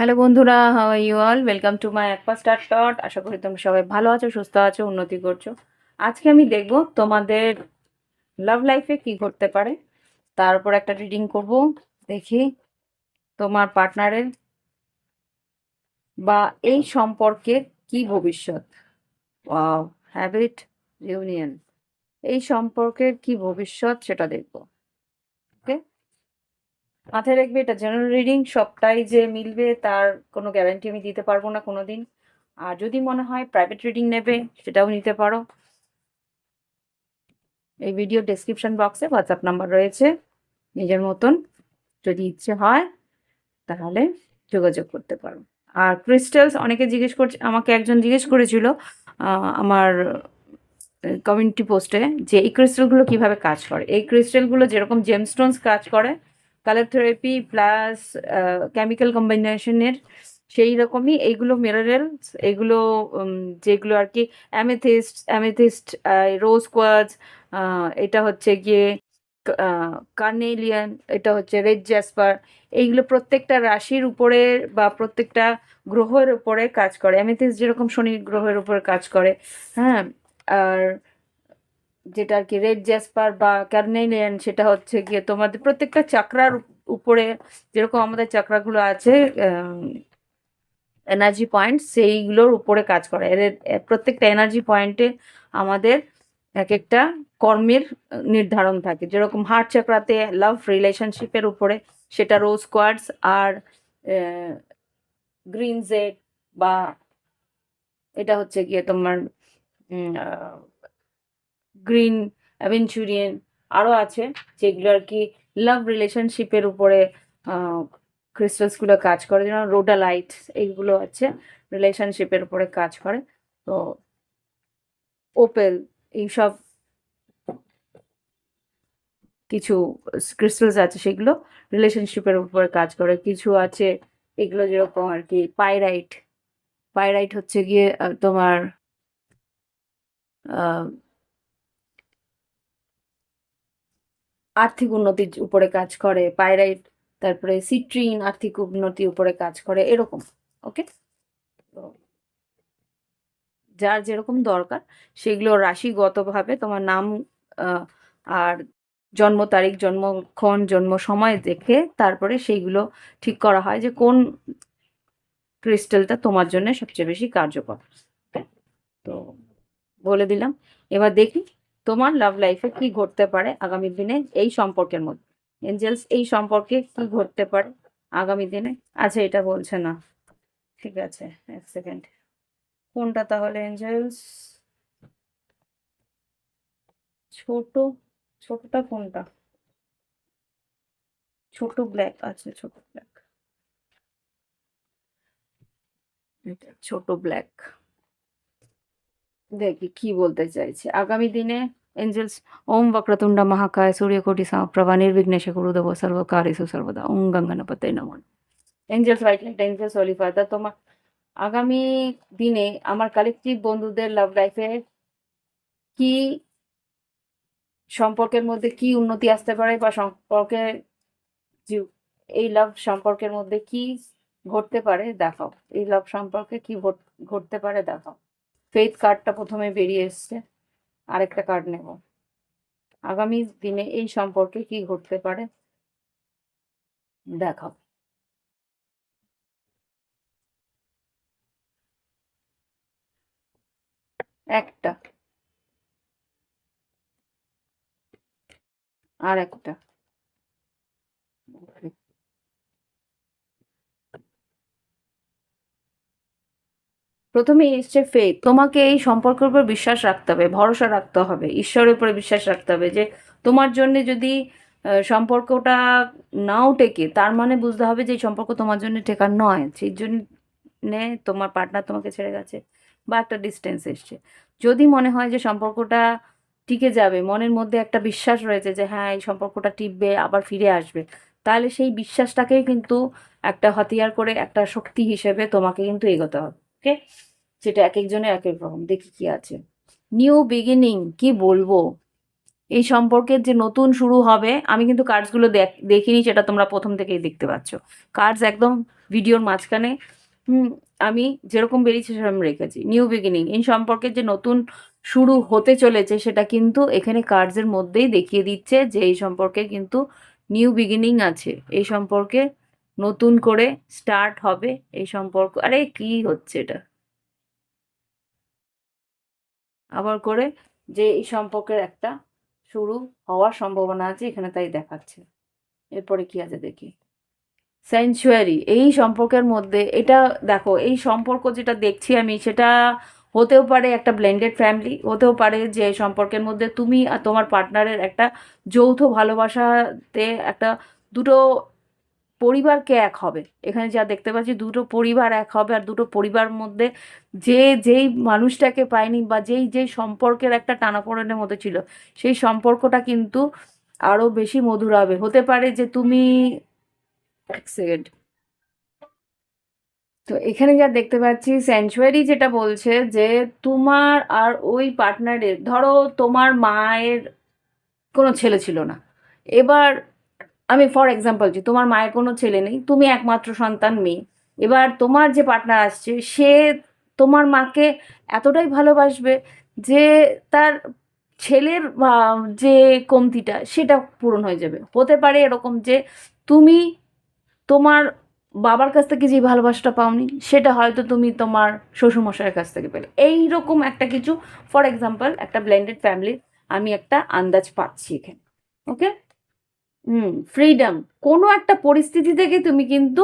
Hello বন্ধুরা how you all welcome to my একপা star টট আশা করি তোমরা সবাই ভালো আছো, সুস্থ আছো, উন্নতি করছ। আজকে আমি দেখব তোমাদের লাভ লাইফে কি ঘটতে পারে। তারপর একটা রিডিং করব, দেখি তোমার পার্টনারের বা এই সম্পর্কের কি ভবিষ্যৎ। হ্যাবিট ইউনিয়ন এই সম্পর্কের কি ভবিষ্যৎ সেটা দেখব। মাথায় রাখবে, এটা জেনারেল রিডিং সবটাই যে মিলবে তার কোনো গ্যারান্টি আমি দিতে পারব না কোনো দিন আর যদি মনে হয় প্রাইভেট রিডিং নেবে, সেটাও নিতে পারো। এই ভিডিও ডেসক্রিপশন বক্সে হোয়াটসঅ্যাপ নাম্বার রয়েছে, নিজের মতন। যদি ইচ্ছে হয়, তাহলে যোগাযোগ করতে পারো। আর ক্রিস্টালস অনেকে জিজ্ঞেস করছে, আমাকে একজন জিজ্ঞেস করেছিল আমার কমিউনিটি পোস্টে যে এই ক্রিস্টালগুলো কীভাবে কাজ করে? এই ক্রিস্টালগুলো যেরকম জেমস্টোনস কাজ করে কালার থেরাপি প্লাস কেমিক্যাল কম্বিনেশনের সেই রকমই এইগুলো মিনারেলস এগুলো যেগুলো আর কি অ্যামেথিস্ট অ্যামেথিস্ট রোজ কোয়াজ এটা হচ্ছে গিয়ে কার্নেলিয়ান এটা হচ্ছে রেড জ্যাসপার এইগুলো প্রত্যেকটা রাশির উপরে বা প্রত্যেকটা গ্রহের উপরে কাজ করে। অ্যামেথিস্ট যেরকম শনি গ্রহের উপরে কাজ করে হ্যাঁ আর যেটা আর কি রেড জ্যাসপার বা কার্নেলিয়ান সেটা হচ্ছে গিয়ে তোমাদের প্রত্যেকটা চাকরার উপরে যেরকম আমাদের চাকরাগুলো আছে এনার্জি পয়েন্ট সেইগুলোর উপরে কাজ করে। এর প্রত্যেকটা এনার্জি পয়েন্টে আমাদের এক একটা কর্মের নির্ধারণ থাকে। যেরকম হার্ট চাকরাতে লাভ রিলেশনশিপের উপরে সেটা রোজ কোয়ার্ডস আর গ্রিন জেড বা এটা হচ্ছে গিয়ে তোমার গ্রিন, অ্যাভেঞ্চুরিয়ান আরও আছে, যেগুলো আর কি লাভ রিলেশনশিপের উপরে ক্রিস্টালসগুলো কাজ করে। যেমন রোডালাইট এইগুলো আছে রিলেশনশিপের উপরে কাজ করে। তো ওপেল এইসব কিছু ক্রিস্টালস আছে সেগুলো রিলেশনশিপের উপরে কাজ করে। কিছু আছে এগুলো যেরকম আর কি পাইরাইট পাইরাইট হচ্ছে গিয়ে তোমার আর্থিক উন্নতির উপরে কাজ করে পাইরাইট তারপরে সিট্রিন আর্থিক উন্নতির উপরে কাজ করে, এরকম ওকে তো যার যেরকম দরকার, সেগুলো রাশিগতভাবে তোমার নাম আর জন্ম তারিখ জন্মক্ষণ জন্ম সময় দেখে তারপরে সেইগুলো ঠিক করা হয় যে কোন ক্রিস্টালটা তোমার জন্য সবচেয়ে বেশি কার্যকর। তো বলে দিলাম। এবার দেখি তোমার লাভ লাইফে কি ঘটতে পারে আগামী দিনে এই সম্পর্কের মধ্যে? এঞ্জেলস এই সম্পর্কে কি ঘটতে পারে আগামী দিনে? আচ্ছা এটা বলছে না। ঠিক আছে, এক সেকেন্ড কোনটা তাহলে এঞ্জেলস ছোট, ছোটটা কোনটা? ছোট ব্ল্যাক আছে ছোট ব্ল্যাক ছোট ব্ল্যাক দেখি কি বলতে চাইছে। আগামী দিনে এঞ্জেলস ওম বক্রতুণ্ড মহাকায়, সূর্যকোটি সমপ্রভা নির্বিঘ্নেশ গুরুদেব সর্বকারেষু সর্বদা ওম গঙ্গনপতে নমঃ। Angels white light angels holy father তোমার আগামী দিনে আমার কালেকটিভ বন্ধুদের লাভ লাইফে কি সম্পর্কের মধ্যে কি উন্নতি আসতে পারে বা সম্পর্কে এই লাভ সম্পর্কের মধ্যে কি ঘটতে পারে দেখাও। এই লাভ সম্পর্কে কি ঘট- ঘটতে পারে দেখাও। ফেথ কার্ডটা প্রথমে বেরিয়ে এসছে। আরেকটা কার্ড নেব। আগামী দিনে এই সম্পর্কে কি ঘটতে পারে? দেখাও। একটা। আর একটা। প্রথমে এসছে ফেথ তোমাকে এই সম্পর্কের উপর বিশ্বাস রাখতে হবে, ভরসা রাখতে হবে, ঈশ্বরের উপরে বিশ্বাস রাখতে হবে যে তোমার জন্য যদি সম্পর্কটা নাও টেকে, তার মানে বুঝতে হবে যে এই সম্পর্ক তোমার জন্য টেকার নয়, সেই জন্যে তোমার পার্টনার তোমাকে ছেড়ে গেছে বা একটা ডিস্টেন্স এসছে। যদি মনে হয় যে সম্পর্কটা টিকে যাবে, মনের মধ্যে একটা বিশ্বাস রয়েছে যে হ্যাঁ এই সম্পর্কটা টিকবে, আবার ফিরে আসবে, তাহলে সেই বিশ্বাসটাকেই কিন্তু একটা হাতিয়ার করে একটা শক্তি হিসেবে তোমাকে কিন্তু এগোতে হবে। ওকে সেটা এক একজনের এক এক রকম। দেখি কি আছে। নিউ বিগিনিং কি বলব? এই সম্পর্কের যে নতুন শুরু হবে, আমি কিন্তু কার্ডসগুলো দেখ- দেখিনি, সেটা তোমরা প্রথম থেকেই দেখতে পাচ্ছ। কার্ডস একদম ভিডিওর মাঝখানে। আমি যেরকম বেরিয়েছে সেরকম রেখেছি। নিউ বিগিনিং এই সম্পর্কে যে নতুন শুরু হতে চলেছে, সেটা কিন্তু এখানে কার্ডসের মধ্যেই দেখিয়ে দিচ্ছে যে এই সম্পর্কে কিন্তু নিউ বিগিনিং আছে। এই সম্পর্কে নতুন করে স্টার্ট হবে এই সম্পর্ক। আরে কি হচ্ছে এটা? আবার করে যে এই সম্পর্কের একটা শুরু হওয়ার সম্ভাবনা আছে, এখানে তাই দেখাচ্ছে। এরপরে কি আছে দেখি। স্যাংচুয়ারি এই সম্পর্কের মধ্যে এটা দেখো, এই সম্পর্ক যেটা দেখছি আমি, সেটা হতেও পারে একটা ব্লেন্ডেড ফ্যামিলি হতেও পারে যে সম্পর্কের মধ্যে তুমি আর তোমার পার্টনারের একটা যৌথ ভালোবাসাতে একটা দুটো পরিবারকে এক হবে। এখানে যা দেখতে পাচ্ছি দুটো পরিবার এক হবে আর দুটো পরিবার মধ্যে যে যেই মানুষটাকে পায়নি বা যেই যেই সম্পর্কের একটা টানাপোড়েনের মতো ছিল, সেই সম্পর্কটা কিন্তু আরও বেশি মধুর হবে। হতে পারে যে তুমি এক সেকেন্ড তো এখানে যা দেখতে পাচ্ছি স্যাংচুয়ারি যেটা বলছে যে তোমার আর ওই পার্টনারের ধরো তোমার মায়ের কোনো ছেলে ছিল না। এবার আমি ফর এক্সাম্পল যে তোমার মায়ের কোনো ছেলে নেই, তুমি একমাত্র সন্তান মেয়ে। এবার তোমার যে পার্টনার আসছে, সে তোমার মাকে এতটাই ভালোবাসবে যে তার ছেলের যে কমতিটা সেটা পূরণ হয়ে যাবে। হতে পারে এরকম যে তুমি তোমার বাবার কাছ থেকে যে ভালোবাসাটা পাওনি, সেটা হয়তো তুমি তোমার শ্বশুরমশাইয়ের কাছ থেকে পেলে। এইরকম একটা কিছু ফর এক্সাম্পল একটা ব্লেন্ডেড ফ্যামিলির আমি একটা আন্দাজ পাচ্ছি এখানে ওকে হুম ফ্রিডম কোনো একটা পরিস্থিতি থেকে তুমি কিন্তু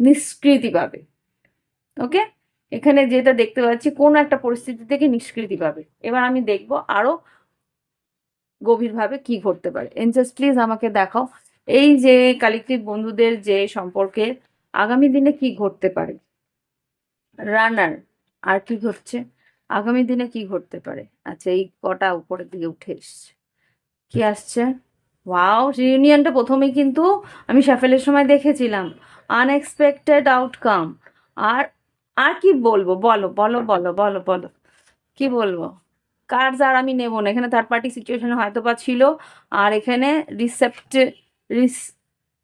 নিষ্কৃতি পাবে। ওকে এখানে যেটা দেখতে পাচ্ছি, কোনো একটা পরিস্থিতি থেকে নিষ্কৃতি পাবে। এবার আমি দেখব আরও গভীরভাবে কি ঘটতে পারে। এনজাস প্লিজ আমাকে দেখাও। এই যে কালেকটিভ বন্ধুদের যে সম্পর্কে আগামী দিনে কি ঘটতে পারে? রানার আর কি ঘটছে? আগামী দিনে কি ঘটতে পারে? আচ্ছা এই কটা উপরের দিকে উঠে এসছে। কি আসছে? ওয়াও রিউনিয়নটা প্রথমেই কিন্তু আমি সাফেলের সময় দেখেছিলাম। আনএক্সপেক্টেড আউটকাম আর আর কি বলব? বলো বলো বলো বলো বলো। কি বলব? কার্ডস আর আমি নেব না। এখানে থার্ড পার্টি সিচুয়েশন হয়তো বা ছিল। আর এখানে রিসেপ্ট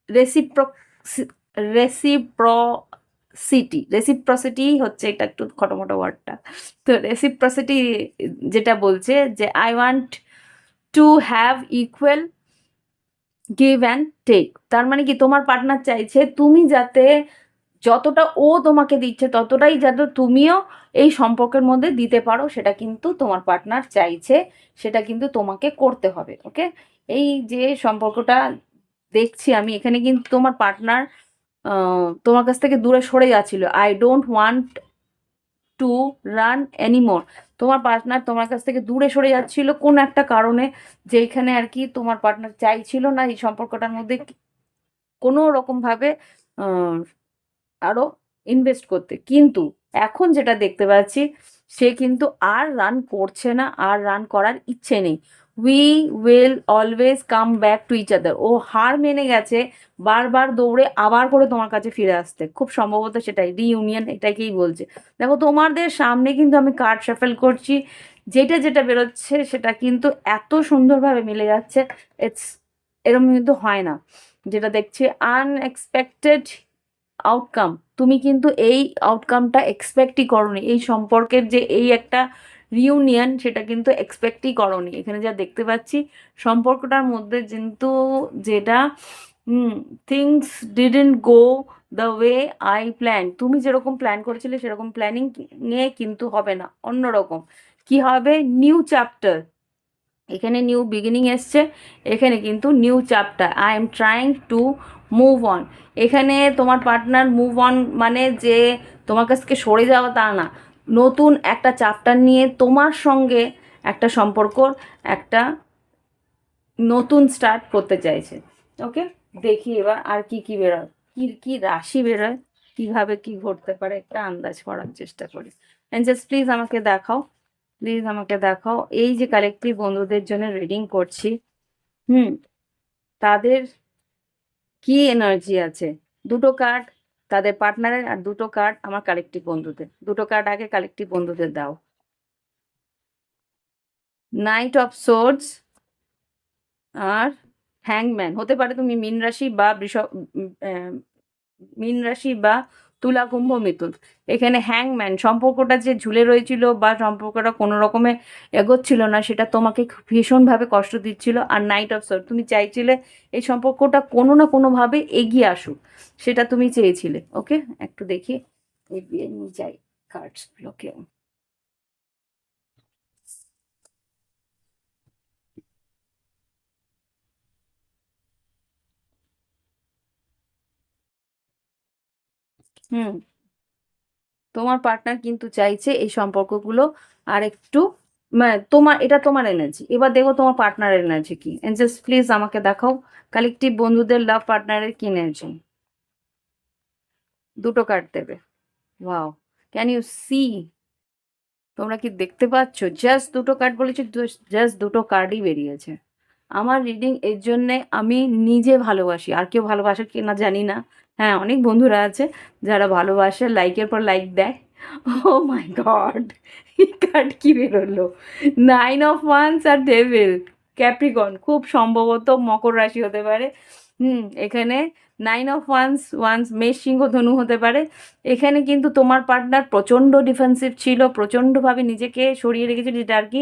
রেসিপ্রো রেসিপ্রসিটি রেসিপ্রসিটি হচ্ছে এটা একটু খটোমটো ওয়ার্ডটা তো রেসিপ্রসিটি যেটা বলছে যে I want to have equal give and take তার মানে কি? তোমার পার্টনার চাইছে তুমি যাতে যতটা ও তোমাকে দিচ্ছে, ততটাই যাতে তুমিও এই সম্পর্কের মধ্যে দিতে পারো, সেটা কিন্তু তোমার পার্টনার চাইছে, সেটা কিন্তু তোমাকে করতে হবে ওকে এই যে সম্পর্কটা দেখছি আমি, এখানে কিন্তু তোমার পার্টনার তোমার কাছ থেকে দূরে সরে যাচ্ছিল। I don't want to run anymore তোমার পার্টনার তোমার কাছ থেকে দূরে সরে যাচ্ছিল কোন একটা কারণে, যেখানে আর কি তোমার পার্টনার চাইছিল না এই সম্পর্কটার মধ্যে কোনো রকমভাবে আরও ইনভেস্ট করতে। কিন্তু এখন যেটা দেখতে পাচ্ছি, সে কিন্তু আর রান করছে না, আর রান করার ইচ্ছে নেই। We will always come back to each other ও হার মেনে গেছে, বারবার দৌড়ে আবার করে তোমার কাছে ফিরে আসতে। খুব সম্ভবত সেটাই রিইউনিয়ন এটাকেই বলছে। দেখো, তোমাদের সামনে কিন্তু আমি কার্ড শাফেল করছি। যেটা যেটা বেরোচ্ছে সেটা কিন্তু এত সুন্দরভাবে মিলে যাচ্ছে ইটস এরকম কিন্তু হয় না। যেটা দেখছি আনএক্সপেক্টেড আউটকাম তুমি কিন্তু এই আউটকামটা এক্সপেক্টই করনি। এই সম্পর্কের যে এই একটা রিউনিয়ন সেটা কিন্তু এক্সপেক্টই করনি। এখানে যা দেখতে পাচ্ছি, সম্পর্কটার মধ্যে কিন্তু যেটা things didn't go the way I plan তুমি যেরকম প্ল্যান করেছিলে সেরকম প্ল্যানিং নিয়ে কিন্তু হবে না, অন্যরকম। কি হবে? নিউ চ্যাপ্টার এখানে নিউ বিগিনিং এসছে, এখানে কিন্তু new chapter I am trying to move on এখানে তোমার পার্টনার মুভ অন মানে যে তোমার কাছ থেকে সরে যাওয়া তা না। নতুন একটা চ্যাপ্টার নিয়ে তোমার সঙ্গে একটা সম্পর্ক, একটা নতুন স্টার্ট করতে চাইছে। ওকে দেখি এবার আর কি কি বেরোয়। কি কি রাশি বেরোয়? কীভাবে কি ঘটতে পারে? একটা আন্দাজ করার চেষ্টা করি। জাস্ট প্লিজ আমাকে দেখাও। প্লিজ আমাকে দেখাও। এই যে কালেক্টিভ বন্ধুদের জন্য রিডিং করছি, হুম, তাদের কি এনার্জি আছে? দুটো কার্ড তাদের পার্টনারের আর দুটো কার্ড আমার কালেক্টিভ বন্ধুদের। দুটো কার্ড আগে কালেক্টিভ বন্ধুদের দাও। নাইট অফ সোর্স আর হ্যাংম্যান হতে পারে তুমি মিন রাশি বা বৃষ মিন রাশি বা তুলা কুম্ভ মিথুন। এখানে হ্যাংম্যান সম্পর্কটা যে ঝুলে রয়েছিল বা সম্পর্কটা কোনো রকমে এগোচ্ছিল না, সেটা তোমাকে ভীষণভাবে কষ্ট দিচ্ছিল। আর নাইট অফ সোর তুমি চাইছিলে এই সম্পর্কটা কোনো না কোনোভাবে এগিয়ে আসুক, সেটা তুমি চেয়েছিলে। ওকে একটু দেখি। এগিয়ে নিয়ে যাই কার্ডসগুলোকে হুম। তোমার পার্টনার কিন্তু চাইছে এই সম্পর্কগুলো আর একটু মানে তোমার, এটা তোমার এনার্জি এবার দেখো তোমার পার্টনার এনার্জি কি। জাস্ট প্লিজ আমাকে দেখাও কালেকটিভ বন্ধুদের লাভ পার্টনারের কি এনার্জি দুটো কার্ড দেবে। ওয়াও ক্যান ইউ সি তোমরা কি দেখতে পাচ্ছ? জাস্ট দুটো কার্ড বলেছি জাস্ট দুটো কার্ডই বেরিয়েছে। আমার রিডিং এর জন্যে আমি নিজে ভালোবাসি। আর কেউ ভালোবাসে কি না জানি না। হ্যাঁ অনেক বন্ধুরা আছে যারা ভালোবাসে লাইকের পর লাইক দেয়। ও মাই গড কার্ড কি বেরোলো? নাইন অফ ওয়ান্স আর ডেভিল ক্যাপ্রিকন খুব সম্ভবত মকর রাশি হতে পারে। হুম, এখানে নাইন অফ ওয়ান্স ওয়ান্স মেষ সিংহ ধনু হতে পারে। এখানে কিন্তু তোমার পার্টনার প্রচণ্ড ডিফেন্সিভ ছিল, প্রচণ্ডভাবে নিজেকে সরিয়ে রেখেছিল, যেটা আর কি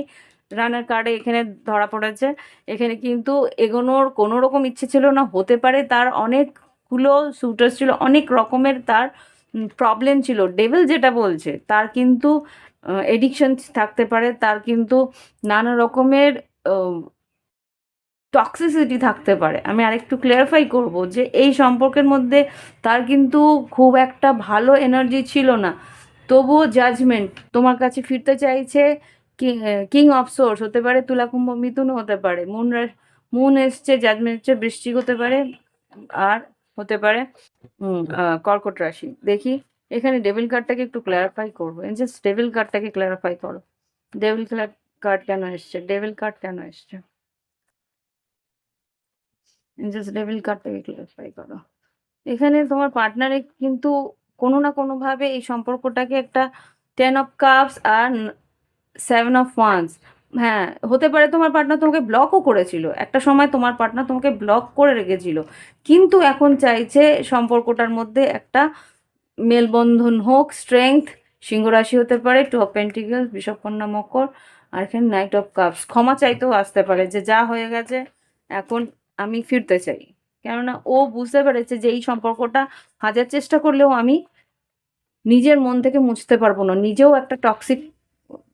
রানার কার্ডে এখানে ধরা পড়েছে। এখানে কিন্তু এগোনোর কোনো রকম ইচ্ছে ছিল না, হতে পারে তার অনেকগুলো সুটার ছিল, অনেক রকমের তার প্রবলেম ছিল। ডেভিল যেটা বলছে, তার কিন্তু এডিকশন থাকতে পারে, তার কিন্তু নানা রকমের টক্সিসিটি থাকতে পারে। আমি আরেকটু ক্লিয়ারিফাই করব যে এই সম্পর্কের মধ্যে তার কিন্তু খুব একটা ভালো এনার্জি ছিল না। তবুও জাজমেন্ট তোমার কাছে ফিরতে চাইছে কিং অফ সোর্স হতে পারে, তুলাকুম্ভ মিথুন হতে পারে মুন মুন এসছে জাজমেন্ট এসছে বৃষ্টিক হতে পারে, আর হতে পারে কর্কট রাশি। দেখি, এখানে ডেভিল কার্ডটাকে একটু ক্লারিফাই করব। জাস্ট ডেভিল কার্ডটাকে ক্লারিফাই করো। ডেভিল কার্ড কেন এসছে? ডেভিল কার্ড কেন এসছে? জাস্ট ডেভিল কার্ডটাকে ক্লারিফাই করো। এখানে তোমার পার্টনারে কিন্তু কোনো না কোনোভাবে এই সম্পর্কটাকে একটা টেন অফ কাপস আর সেভেন অফ ওয়ান্স হ্যাঁ হতে পারে তোমার পার্টনার তোমাকে ব্লকও করেছিল। একটা সময় তোমার পার্টনার তোমাকে ব্লক করে রেখেছিল। কিন্তু এখন চাইছে সম্পর্কটার মধ্যে একটা মেলবন্ধন হোক স্ট্রেংথ সিংহরাশি হতে পারে টু অফ পেন্টিকেল বিষকন্যা মকর, আর এখানে নাইট অফ কাপস ক্ষমা চাইতেও আসতে পারে যে যা হয়ে গেছে, এখন আমি ফিরতে চাই। কেননা ও বুঝতে পেরেছে যে এই সম্পর্কটা হাজার চেষ্টা করলেও আমি নিজের মন থেকে মুছতে পারব না। নিজেও একটা টক্সিক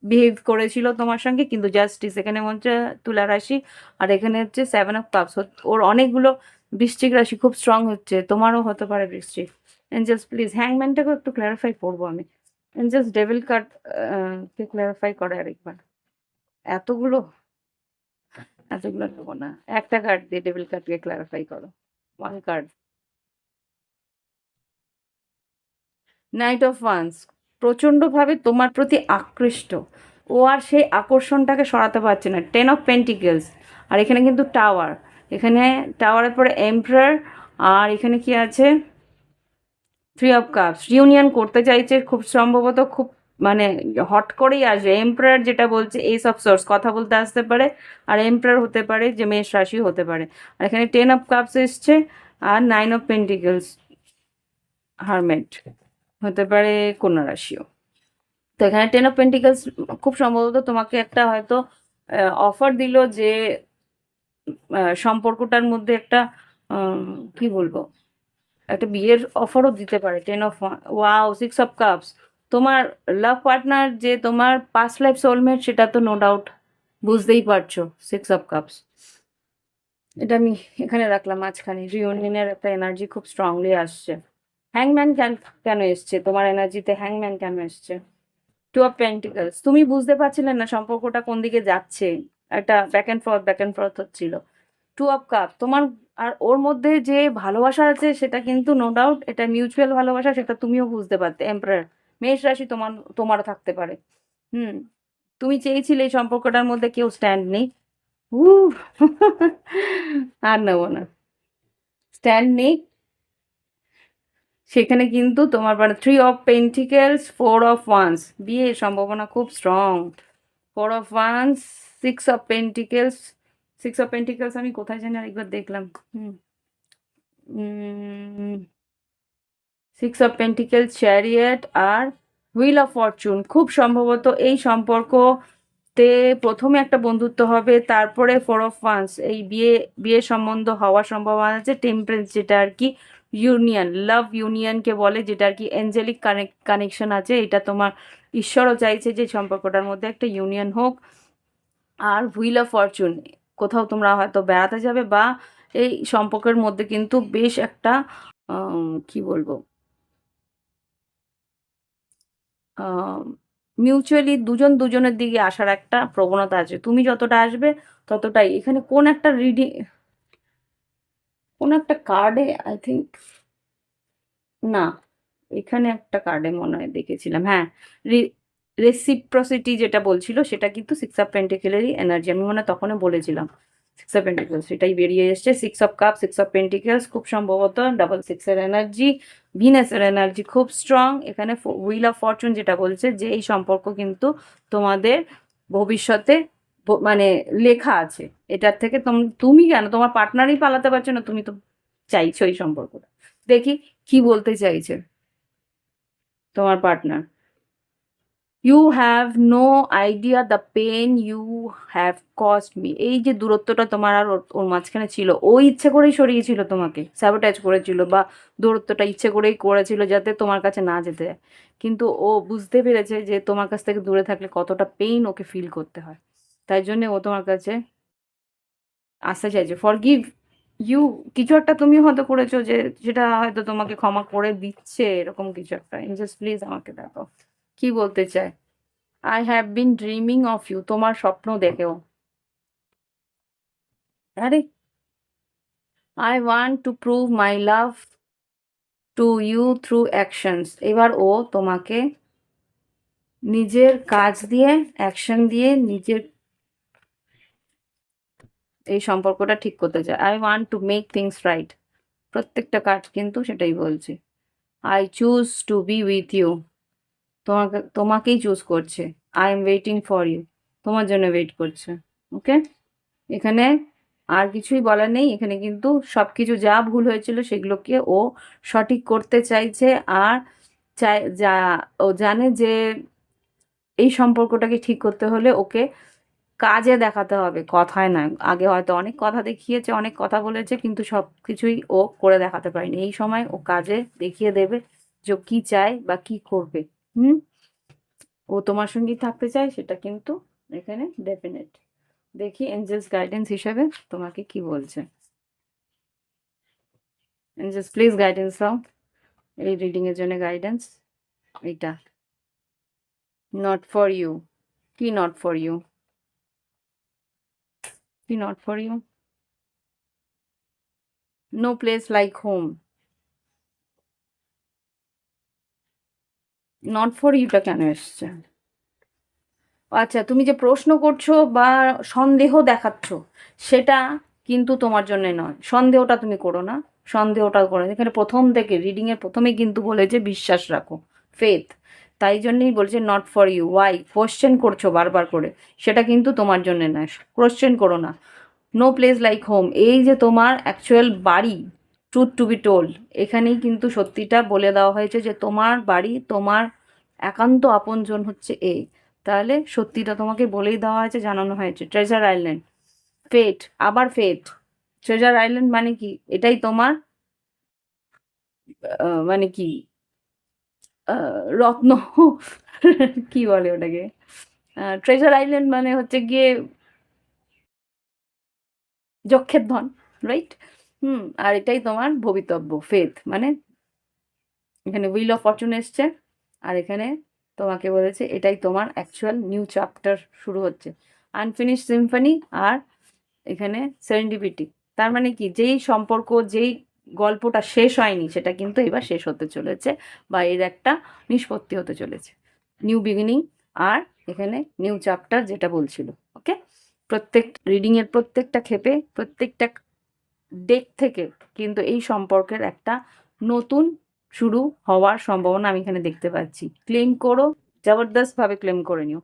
বিহেভ করেছিল তোমার সঙ্গে, কিন্তু জাস্টিস এখানে হচ্ছে তুলা রাশি, আর এখানে হচ্ছে সেভেন অফ কাপস ওর অনেকগুলো বৃশ্চিক রাশি খুব স্ট্রং হচ্ছে, তোমারও হতে পারে বৃশ্চিক। এঞ্জেলস প্লিজ হ্যাংম্যানটাকে একটু ক্লারিফাই করব আমি। এঞ্জেলস ডেভিল কার্ড কে ক্লারিফাই করে আরেকবার? এতগুলো? এতগুলো নেব না। একটা কার্ড দিয়ে ডেভিল কার্ডকে ক্লারিফাই করো। One card knight of wands প্রচণ্ডভাবে তোমার প্রতি আকৃষ্ট। ও আর সেই আকর্ষণটাকে সরাতে পারছে না। টেন অফ পেন্টিকেলস আর এখানে কিন্তু টাওয়ার এখানে টাওয়ারের পরে এমপ্রার আর এখানে কি আছে? থ্রি অফ কাপস ইউনিয়ন করতে চাইছে খুব সম্ভবত খুব মানে হট করেই আসবে। এমপ্রায়ার যেটা বলছে এই সব সোর্স কথা বলতে আসতে পারে। আর এমপ্রায়ার হতে পারে যে মেষ রাশি হতে পারে। আর এখানে টেন অফ কাপস এসছে। আর নাইন অফ পেন্টিকেলস হারমেট হতে পারে কন্যা রাশিও। তো এখানে টেন অফ পেন্টিকেলস খুব সম্ভবত তোমাকে একটা হয়তো অফার দিল যে সম্পর্কটার মধ্যে একটা কি বলব, একটা বিয়ের অফারও দিতে পারে। Ten of wow six of cups তোমার লাভ পার্টনার যে তোমার পাস্ট লাইফ সোলমেট সেটা তো নো ডাউট বুঝতেই পারছ সিক্স অফ কাপস এটা আমি এখানে রাখলাম মাঝখানে। রিউনিয়নের একটা এনার্জি খুব স্ট্রংলি আসছে। হ্যাংম্যান কেন কেন এসছে? তোমার এনার্জিতে হ্যাংম্যান কেন এসছে? টু অফ পেন্টিকলস তুমি বুঝতে পারছিলে না সম্পর্কটা কোন দিকে যাচ্ছে। একটা back and forth back and forth হচ্ছিল। টু অফ কাপ তোমার আর ওর মধ্যে যে ভালোবাসা আছে, সেটা কিন্তু নো ডাউট এটা মিউচুয়াল ভালোবাসা, সেটা তুমিও বুঝতে পারতে। এম্পায়ার মেষ রাশি তোমার, তোমারও থাকতে পারে। হুম। তুমি চেয়েছিলে এই সম্পর্কটার মধ্যে কেউ স্ট্যান্ড নেই। আর নেব না। স্ট্যান্ড নেই। সেখানে কিন্তু তোমার মানে three of pentacles four of wands বিয়ের সম্ভাবনা খুব strong four of wands six of pentacles six of pentacles আমি কোথায় জানি আরেকবার দেখলাম। সিক্স অফ পেন্টিকেলস চ্যারিয়েট আর হুইল অফ ফরচুন খুব সম্ভবত এই সম্পর্কতে প্রথমে একটা বন্ধুত্ব হবে, তারপরে ফোর অফ ওয়ান্স এই বিয়ে বিয়ে সম্বন্ধ হওয়ার সম্ভাবনা আছে টেম্পারেন্স যেটা আর কি। ইউনিয়ন লাভ ইউনিয়নকে বলে, যেটা আর কি অ্যাঞ্জেলিক কানেকশন আছে। এটা তোমার ঈশ্বরও চাইছে যে সম্পর্কটার মধ্যে একটা ইউনিয়ন হোক। আর হুইল অফ ফরচুন কোথাও তোমরা হয়তো বেড়াতে যাবে বা এই সম্পর্কের মধ্যে কিন্তু বেশ একটা কি বলব? মিউচুয়ালি দুজন দুজনের দিকে আসার একটা প্রবণতা আছে। তুমি যতটা আসবে ততটাই। এখানে কোন একটা রিডিং কোন একটা কার্ডে আই থিঙ্ক না, এখানে একটা কার্ডে মনে হয় দেখেছিলাম হ্যাঁ রেসিপ্রসিটি যেটা বলছিল, সেটা কিন্তু সিক্স অফ পেন্টিকেলেরই এনার্জি আমি মনে তখনই বলেছিলাম সিক্স অফ পেন্টিকেলস সেটাই বেরিয়ে এসছে six of cup six of pentacles খুব সম্ভবত ডাবল সিক্সের এনার্জি ভিনাসের এনার্জি খুব স্ট্রং এখানে হুইল অফ ফরচুন যেটা বলছে, যে এই সম্পর্ক কিন্তু তোমাদের ভবিষ্যতে মানে লেখা আছে। এটার থেকে তোম- কেন? তোমার পার্টনারই পালাতে পারছ না, তুমি তো চাইছো এই সম্পর্কটা। দেখি কি বলতে চাইছে তোমার partner you have no idea the pain you have cost me এই যে দূরত্বটা তোমার আর ওর মাঝখানে ছিল, ও ইচ্ছে করেই সরিয়েছিল তোমাকে স্যাবোটাইজ করেছিল বা দূরত্বটা ইচ্ছে করেই করেছিল যাতে তোমার কাছে না যেতে হয় কিন্তু ও বুঝতে পেরেছে যে তোমার কাছ থেকে দূরে থাকলে কতটা পেইন ওকে ফিল করতে হয়। তাই জন্য ও তোমার কাছে আসতে চাইছে। ফর গিভ ইউ কিছু একটা তুমি হয়তো করেছ যে যেটা হয়তো তোমাকে ক্ষমা করে দিচ্ছে, এরকম কিছু একটা। জাস্ট প্লিজ আমাকে দেখো, কি বলতে চায়? I have been dreaming of you তোমার স্বপ্ন দেখেও। আরে! I want to prove my love to you through actions এবার ও তোমাকে নিজের কাজ দিয়ে অ্যাকশন দিয়ে নিজের এই সম্পর্কটা ঠিক করতে চায়। I want to make things right প্রত্যেকটা কাজ কিন্তু সেটাই বলছে। I choose to be with you তোমাকে, তোমাকেই চুজ করছে। I am waiting for you তোমার জন্য ওয়েট করছে। ওকে এখানে আর কিছুই বলার নেই। এখানে কিন্তু সব কিছু যা ভুল হয়েছিল সেগুলোকে ও সঠিক করতে চাইছে আর চাই, যা, ও জানে যে এই সম্পর্কটাকে ঠিক করতে হলে ওকে কাজে দেখাতে হবে, কথায় নয়। আগে হয়তো অনেক কথা দেখিয়েছে, অনেক কথা বলেছে, কিন্তু সব কিছুই ও করে দেখাতে পারেনি। এই সময় ও কাজে দেখিয়ে দেবে যে কি চায় বা কি করবে। হুম? ও তোমার সঙ্গেই থাকতে চায়, সেটা কিন্তু এখানে ডেফিনেট দেখি এঞ্জেলস গাইডেন্স হিসাবে তোমাকে কি বলছে। এঞ্জেলস প্লিজ গাইডেন্স দাও। এই রিডিং এর জন্য গাইডেন্স এইটা। নট ফর ইউ কি নট ফর ইউ কি not for you no place like home not for Yuta কেন এসছে? আচ্ছা তুমি যে প্রশ্ন করছ বা সন্দেহ দেখাচ্ছ, সেটা কিন্তু তোমার জন্য নয়। সন্দেহটা তুমি করো না। সন্দেহটা করো। এখানে প্রথম থেকে রিডিং এর প্রথমেই কিন্তু বলেছে বিশ্বাস রাখো। ফেথ তাই জন্যই বলছে not for you why question করছ বারবার করে। সেটা কিন্তু তোমার জন্য নয়। কোশ্চেন করো না। নো প্লেস লাইক হোম এই যে তোমার অ্যাকচুয়াল বাড়ি ট্রুথ টু বি টোল্ড এখানেই কিন্তু সত্যিটা বলে দেওয়া হয়েছে যে তোমার বাড়ি, তোমার একান্ত আপনজন হচ্ছে এই তাহলে সত্যিটা তোমাকে বলেই দেওয়া হয়েছে, জানানো হয়েছে। ট্রেজার আইল্যান্ড ফেট আবার ফেট ট্রেজার আইল্যান্ড মানে কি? এটাই তোমার মানে কি? রত্ন, কি বলে ওটাকে? ট্রেজার আইল্যান্ড মানে হচ্ছে গিয়ে যক্ষের ধন রাইট হুম, আর এটাই তোমার ভবিতব্য ফেথ মানে এখানে উইল অফ ফরচুন এসছে, আর এখানে তোমাকে বলেছে এটাই তোমার অ্যাকচুয়াল নিউ চ্যাপ্টার শুরু হচ্ছে। আনফিনিশ সিম্ফনি আর এখানে সেরেন্ডিপিটি তার মানে কি? যেই সম্পর্ক, যেই গল্পটা শেষ হয়নি, সেটা কিন্তু এবার শেষ হতে চলেছে বা এর একটা নিষ্পত্তি হতে চলেছে। নিউ বিগিনিং আর এখানে নিউ চ্যাপ্টার যেটা বলছিল ওকে প্রত্যেক রিডিংয়ের প্রত্যেকটা ক্ষেপে, প্রত্যেকটা ডেক থেকে কিন্তু এই সম্পর্কের একটা নতুন শুরু হওয়ার সম্ভাবনা আমি এখানে দেখতে পাচ্ছি। ক্লেম করো জবরদস্তভাবে ক্লেম করে নিও।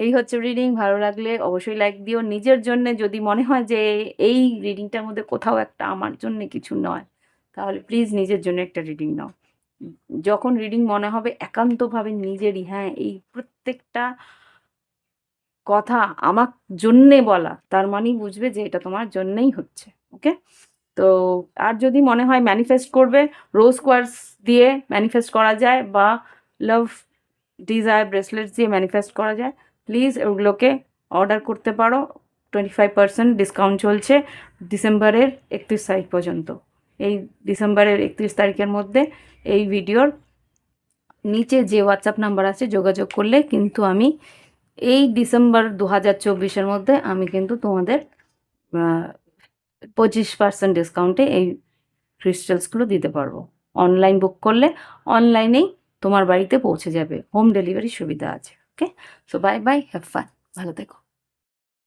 এই হচ্ছে রিডিং ভালো লাগলে অবশ্যই লাইক দিও। নিজের জন্য যদি মনে হয় যে এই রিডিংটার মধ্যে কোথাও একটা আমার জন্য কিছু নয়, তাহলে প্লিজ নিজের জন্য একটা রিডিং নাও। যখন রিডিং মনে হবে, একান্তভাবে নিজেরই হ্যাঁ এই প্রত্যেকটা কথা আমার জন্যে বলা, তার মানেই বুঝবে যে এটা তোমার জন্যেই হচ্ছে ওকে তো আর যদি মনে হয় ম্যানিফেস্ট করবে রোজ কোয়ার্স দিয়ে ম্যানিফেস্ট করা যায় বা লাভ ডিজায়ার ব্রেসলেটস দিয়ে ম্যানিফেস্ট করা যায় প্লিজ ওগুলোকে অর্ডার করতে পারো। টোয়েন্টি ফাইভ পার্সেন্ট ডিসকাউন্ট চলছে ডিসেম্বরের একত্রিশ তারিখ পর্যন্ত। এই ডিসেম্বরের একত্রিশ তারিখের মধ্যে এই ভিডিওর নিচে যে হোয়াটসঅ্যাপ নাম্বার আছে যোগাযোগ করলে কিন্তু আমি এই ডিসেম্বর দু হাজার চব্বিশের মধ্যে আমি কিন্তু তোমাদের পঁচিশ পার্সেন্ট ডিসকাউন্টে এই ক্রিস্টালসগুলো দিতে পারব। অনলাইন বুক করলে অনলাইনেই তোমার বাড়িতে পৌঁছে যাবে। হোম ডেলিভারি সুবিধা আছে। Okay? So bye bye have fun ভালো থেকো।